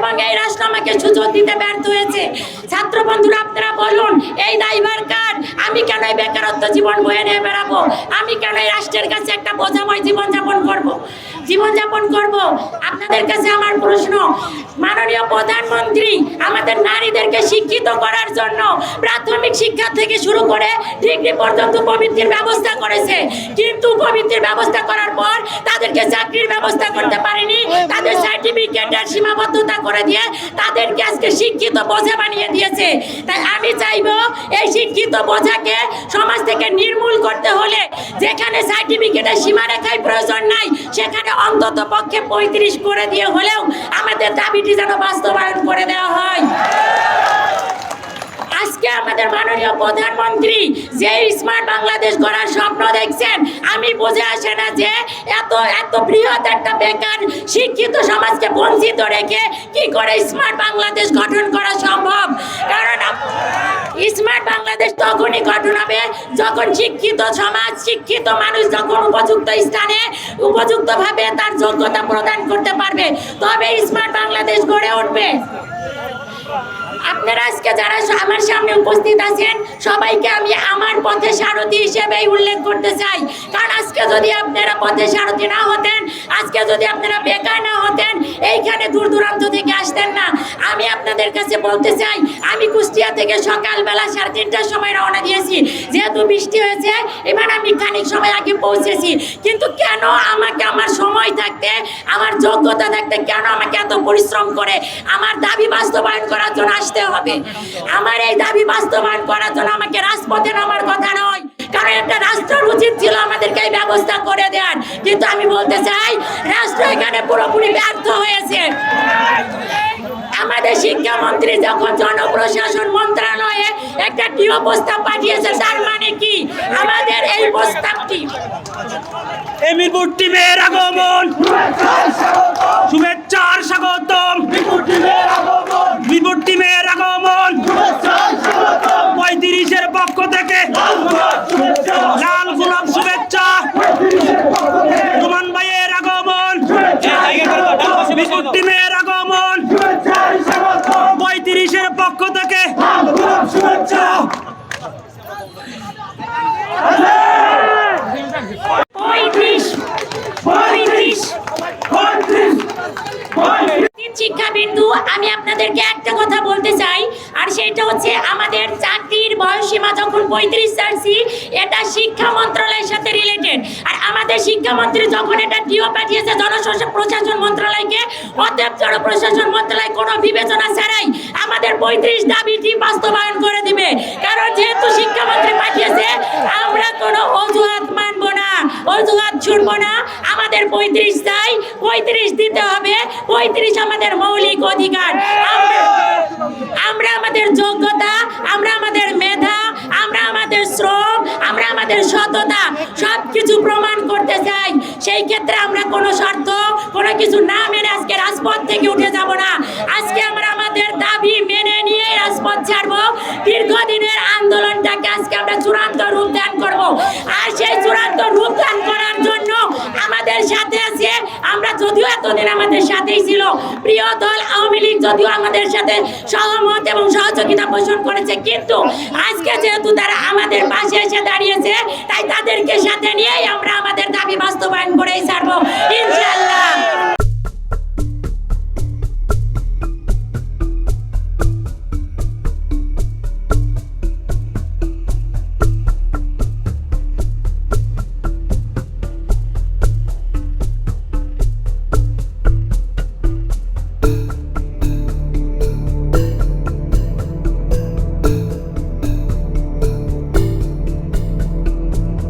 এবং এই রাষ্ট্র আমাকে সুযোগ দিতে ব্যর্থ হয়েছে। ছাত্র বন্ধুরা, আপনারা বলুন, এই দায়ভার কার? আমি কেন এই বেকারত্ব জীবন বয়ে নিয়ে বেড়াবো? আমি কেন এই রাষ্ট্রের কাছে একটা বোঝাময় জীবনযাপন করব। জীবনযাপন করব? আপনাদের কাছে আমার প্রশ্ন, মাননীয় প্রধানমন্ত্রী, আমাদের নারীদেরকে শিক্ষিত করার জন্য প্রাথমিক শিক্ষা থেকে শুরু করে ডিগ্রি পর্যন্ত উপবৃত্তির ব্যবস্থা করেছে। কিন্তু উপবৃত্তির ব্যবস্থা করার পর তাদেরকে চাকরির ব্যবস্থা করতে পারেনি। তাদের সার্টিফিকেটের সীমাবদ্ধতা করে দিয়ে তাদেরকে আজকে শিক্ষিত বোঝা বানিয়ে দিয়েছে। তাই আমি চাইব এই শিক্ষিত বোঝাকে সমাজ থেকে নির্মূল করতে হলে যেখানে সার্টিফিকেটের সীমারেখায় প্রয়োজন নাই, সেখানে অন্তত পক্ষে পঁয়ত্রিশ করে দিয়ে হলেও আমাদের দাবিটি যেন বাস্তবায়ন করে দেওয়া হয়। আমাদের মাননীয় প্রধানমন্ত্রী যে স্মার্ট বাংলাদেশ গড়ার স্বপ্ন দেখছেন, আমি বুঝে আসে না যে এত এত বৃহৎ একটা বেকার শিক্ষিত সমাজকে বঞ্চিত রেখে কি করে স্মার্ট বাংলাদেশ গঠন করা সম্ভব? কারণ স্মার্ট বাংলাদেশ তখনই গঠন হবে যখন শিক্ষিত সমাজ, শিক্ষিত মানুষ যখন উপযুক্ত স্থানে, উপযুক্তভাবে তার যোগ্যতা প্রদান করতে পারবে। তবে স্মার্ট বাংলাদেশ গড়ে উঠবে। আপনারা আজকে যারা আমার সামনে উপস্থিত আছেন, সবাইকে আমি আমার পথে সারথি হিসেবেই উল্লেখ করতে চাই। কারণ আজকে যদি আপনারা পথে সারথি না হতেন, আজকে যদি আপনারা বেকার না হতেন, এইখানে দূর দূরান্ত থেকে আপনাদের কাছে বলতে চাই, আমি কুষ্টিয়া থেকে সকালবেলা সাড়ে তিনটার সময় রওনা দিয়েছি। যেহেতু বৃষ্টি হয়েছে, এবার আমি খানিক সময় আগে পৌঁছেছি। কিন্তু কেন আমাকে আমার সময় থাকতে, আমার যোগ্যতা থাকতে কেন আমাকে এত পরিশ্রম করে? আমার দাবি বাস্তবায়ন করার জন্য আসতে হবে। আমার এই দাবি বাস্তবায়ন করার জন্য আমাকে রাজপথে নামার কথা নয়। কারণ একটা রাষ্ট্রের উচিত ছিল আমাদেরকে এই ব্যবস্থা করে দেওয়ার। কিন্তু আমি বলতে চাই, রাষ্ট্র এখানে পুরোপুরি ব্যর্থ হয়েছে। আমাদের শিক্ষামন্ত্রী যখন জনপ্রশাসন মন্ত্রণালয়ে একটা কি প্রস্তাব পাঠিয়েছে, তার মানে কি? আমাদের এই প্রস্তাবটি এমিরপুর টিমের আগমন। শুভেচ্ছার স্বাগতম। মিরপুর টিমের আগমন। পঁয়ত্রিশের পক্ষ থেকে লাল গোলাপ শুভেচ্ছা রোমান ভাইয়ের আগমন মিরপুর টিমের আগমন পঁয়ত্রিশের পক্ষ থেকে পঁয়ত্রিশ পঁয়ত্রিশ শিক্ষাবিন্দু, আমি আপনাদেরকে একটা কথা বলতে চাই, আর সেটা হচ্ছে আমাদের চাকরির বয়সীমা যখন পঁয়ত্রিশ চাচ্ছি এটা শিক্ষা মন্ত্রণালয়ের সাথে রিলেটেড আর আমাদের শিক্ষামন্ত্রী যখন এটা টিও পাঠিয়েছে জনশাসন প্রশাসন মন্ত্রণালয়কে, অতএব জনপ্রশাসন মন্ত্রণালয় কোনো বিবেচনা ছাড়াই আমাদের পঁয়ত্রিশ দাবিটি বাস্তবায়ন করে দিবে। কারণ যেহেতু শিক্ষামন্ত্রী পাঠিয়েছে, আমরা কোনো অজুহাত মানবো না, অজুহাত শুনব না। পঁয়ত্রিশ চাই, পঁয়ত্রিশ দিতে হবে, পঁয়ত্রিশ আমাদের মৌলিক অধিকার। আমরা আমাদের যোগ্যতা, আমরা আমাদের মেধা, আমরা আমাদের শ্রম, আমরা আমাদের সততা সব কিছু প্রমাণ করতে চাই। সেই ক্ষেত্রে আমরা কোনো শর্ত, কোনো কিছু না মেনে আজকে রাজপথ থেকে উঠে যাব না। আজকে আমরা আমাদের দাবি মেনে নিয়ে রাজপথ ছাড়বো। দীর্ঘদিনের আন্দোলনটাকে আজকে আমরা চূড়ান্ত রূপ সাথে আমরা যদিও এতদিন আমাদের সাথেই ছিল, প্রিয় দল আওয়ামী লীগ যদিও আমাদের সাথে সহমত এবং সহযোগিতা পোষণ করেছে, কিন্তু আজকে যেহেতু তারা আমাদের পাশে এসে দাঁড়িয়েছে, তাই তাদেরকে সাথে নিয়েই আমরা আমাদের দাবি বাস্তবায়ন করেই ছাড়বো। ইনশাল্লাহ